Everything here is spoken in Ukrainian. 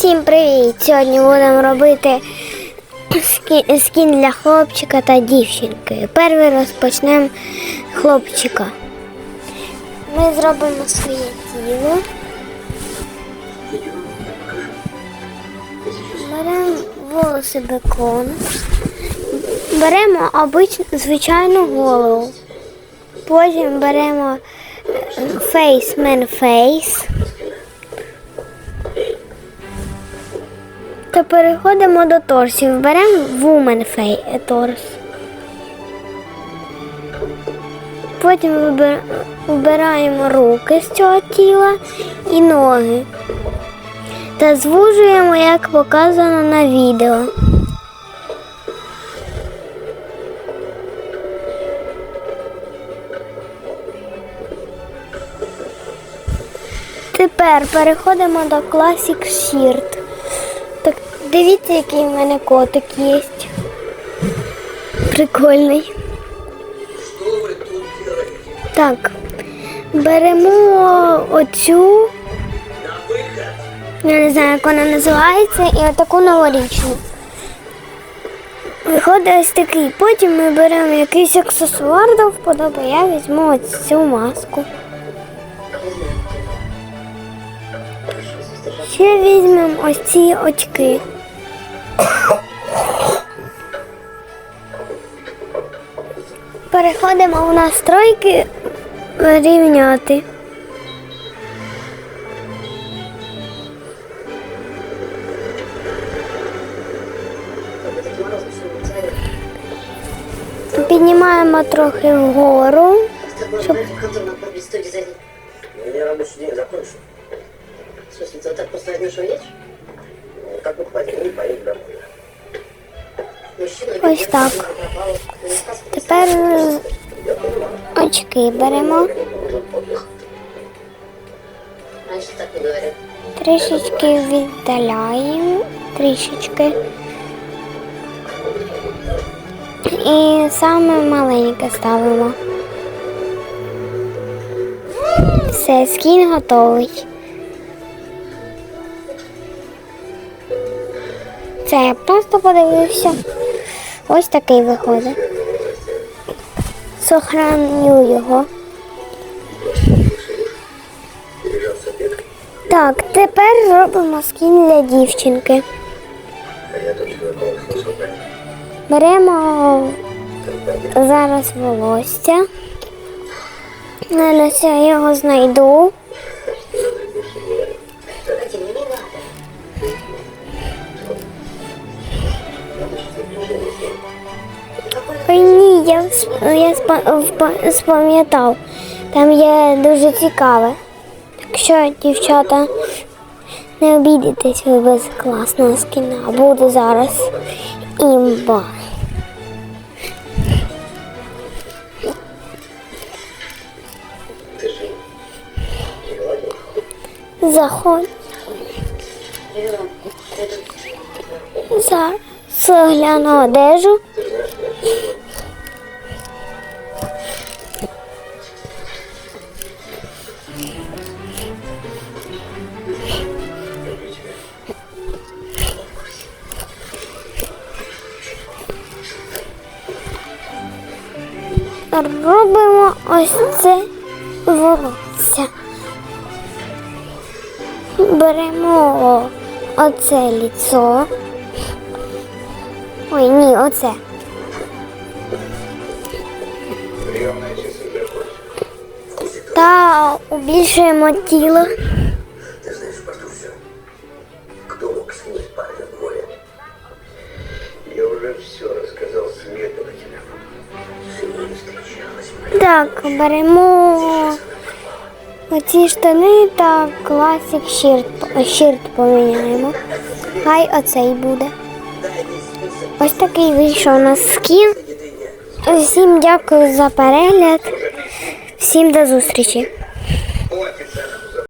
Всім привіт! Сьогодні будемо робити скін для хлопчика та дівчинки. Перший розпочнемо хлопчика. Ми зробимо своє тіло. Беремо волоси бекон. Беремо обичну звичайну голову. Потім беремо фейс мен фейс. Та переходимо до торсів. Беремо Woman Face торс. Потім вибираємо руки з цього тіла і ноги. Та звужуємо, як показано на відео. Тепер переходимо до Classic Shirt. Дивіться, який в мене котик є. Прикольний. Так, беремо оцю, я не знаю, як вона називається, і отаку новорічну. Виходить ось такий. Потім ми беремо якийсь аксесуар до вподоби. Я візьму ось цю маску. Ще візьмемо ось ці очки. Переходимо в настройки рівняти. Піднімаємо трохи вгору. Чтобы... Контур на пробе студии залить. У меня рабочий день закончен. В смысле, ты вот так просто возьмешь и уедешь? Ну, Как бы хватит, не поедем домой. Ось так. Тепер очки беремо. Трішечки віддаляємо, трішечки. І саме маленьке ставимо. Все, скін готовий. Це я просто подивився. Ось такий виходить. Сохраню його. Так, тепер робимо скін для дівчинки. Беремо зараз волосся. Я його знайду. Я, я спам'ятав. Там є дуже цікаве. Так що, дівчата, не обійдетесь ви без класного скіна. Буде зараз імба. Заходь. Зараз гляну одежу. Робимо ось це волосся. Беремо оце ліцо. Ой, ні, оце. Та убільшуємо тіло. Кто мог снять парня в море? Я уже все Так, беремо оці штани та класик щирт, щирт поміняємо. Хай оцей буде. Ось такий вийшов у нас скін. Всім дякую за перегляд. Всім до зустрічі.